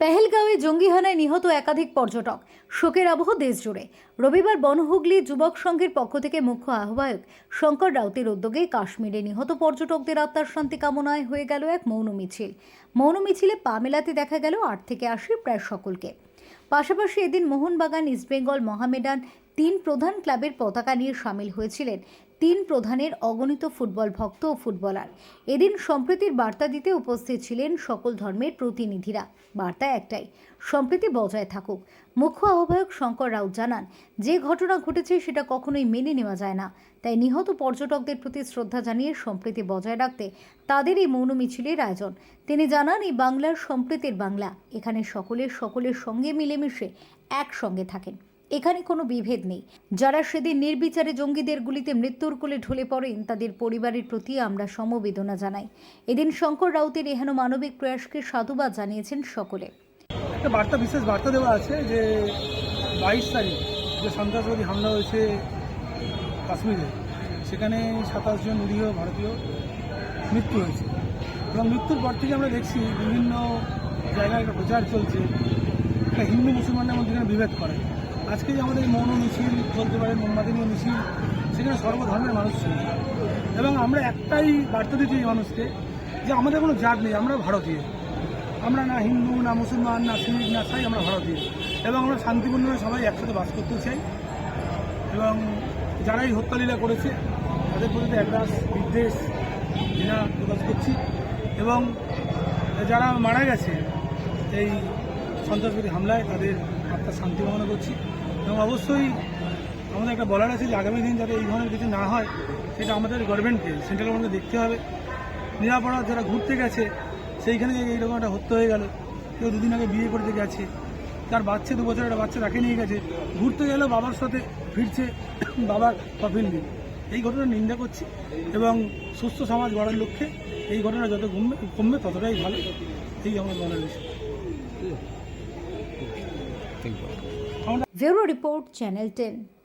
পেহেলগাঁওয়ে জঙ্গি হানায় নিহত একাধিক পর্যটক। শোকের আবহ দেশ জুড়ে রবিবার বনহুগলি যুবক সংঘের পক্ষ থেকে মুখ্য আহ্বায়ক শঙ্কর রাউতের উদ্যোগে কাশ্মীরে নিহত পর্যটকদের আত্মার শান্তি কামনায় হয়ে গেল এক মৌন মিছিল। মৌন মিছিলে পা মেলাতে দেখা গেল আট থেকে আশি প্রায় সকলকে। পাশাপাশি এদিন মোহনবাগান, ইস্টবেঙ্গল, মহামেডান তিন প্রধান ক্লাবের পতাকা নিয়ে সামিল হয়েছিলেন তিন প্রধানের অগণিত ফুটবল ভক্ত ও ফুটবলার। এদিন সম্প্রীতির বার্তা দিতে উপস্থিত ছিলেন সকল ধর্মের প্রতিনিধিরা। বার্তা একটাই, সম্প্রীতি বজায় থাকুক। মুখ্য আহ্বায়ক শঙ্কর রাউত জানান, যে ঘটনা ঘটেছে সেটা কখনোই মেনে নেওয়া যায় না। তাই নিহত পর্যটকদের প্রতি শ্রদ্ধা জানিয়ে সম্প্রীতি বজায় রাখতে তাদের এই মৌন মিছিলের আয়োজন। তিনি জানান, এই বাংলার সম্প্রীতির বাংলা। এখানে সকলের সকলের সঙ্গে মিলেমিশে একসঙ্গে থাকেন। এখানে কোনো বিভেদ নেই। যারা সেদিন নির্বিচারে জঙ্গিদের গুলিতে মৃত্যুর কোলে ঢলে পড়েন, তাদের পরিবারের প্রতি আমরা সমবেদনা জানাই। এদিন শঙ্কর রাউতের এহেন মানবিক প্রয়াসকে সাধুবাদ জানিয়েছেন সকলে। একটা বার্তা, বিশেষ বার্তা দেওয়া আছে যে বাইশ তারিখ যে সন্ত্রাসবাদী হামলা হয়েছে কাশ্মীরে, সেখানে সাতাশ জন নিরীহ ভারতীয় মৃত্যু হয়েছে। এবং মৃত্যুর পর থেকে আমরা দেখছি বিভিন্ন জায়গায় একটা প্রচার চলছে। একটা হিন্দু মুসলমানদের মধ্যে বিভেদ করে আজকে যে আমাদের মৌন মিছিল বলতে পারেন মোমবাদিনীয় মিছিল, সেখানে সর্বধর্মের মানুষ ছিল। এবং আমরা একটাই বার্তা দিচ্ছি মানুষকে যে আমাদের কোনো জাত নেই, আমরা ভারতীয়। আমরা না হিন্দু, না মুসলমান, না শিখ, না সাই, আমরা ভারতীয়। এবং আমরা শান্তিপূর্ণভাবে সবাই একসাথে বাস করতে চাই। এবং যারা এই হত্যালীলা করেছে, তাদের প্রতি একরাশ বিদ্বেষ ঘৃণা প্রকাশ করছি। এবং যারা মারা গেছে এই সন্ত্রাসবাদী হামলায়, তাদের আত্মার শান্তি কামনা করছি। এবং অবশ্যই আমাদের একটা বলার আছে যে আগামী দিন যাতে এই ধরনের কিছু না হয়, সেটা আমাদের গভর্নমেন্টকে সেন্ট্রাল গভর্নমেন্টকে দেখতে হবে। নিরাপরাধ যারা ঘুরতে গেছে, সেইখানে যে এইরকম একটা হত্যা হয়ে গেল। কেউ দুদিন আগে বিয়ে করতে গেছে। তার বাচ্চা, দু বছর একটা বাচ্চা তাকে নিয়ে গেছে। ঘুরতে গেলেও বাবার সাথে ফিরছে বাবার কফিন নিয়ে এই ঘটনা নিন্দা করছি এবং সুস্থ সমাজ গড়ার লক্ষ্যে এই ঘটনা যত কমবে কমবে ততটাই ভালো। এই আমার Thank Report Channel 10.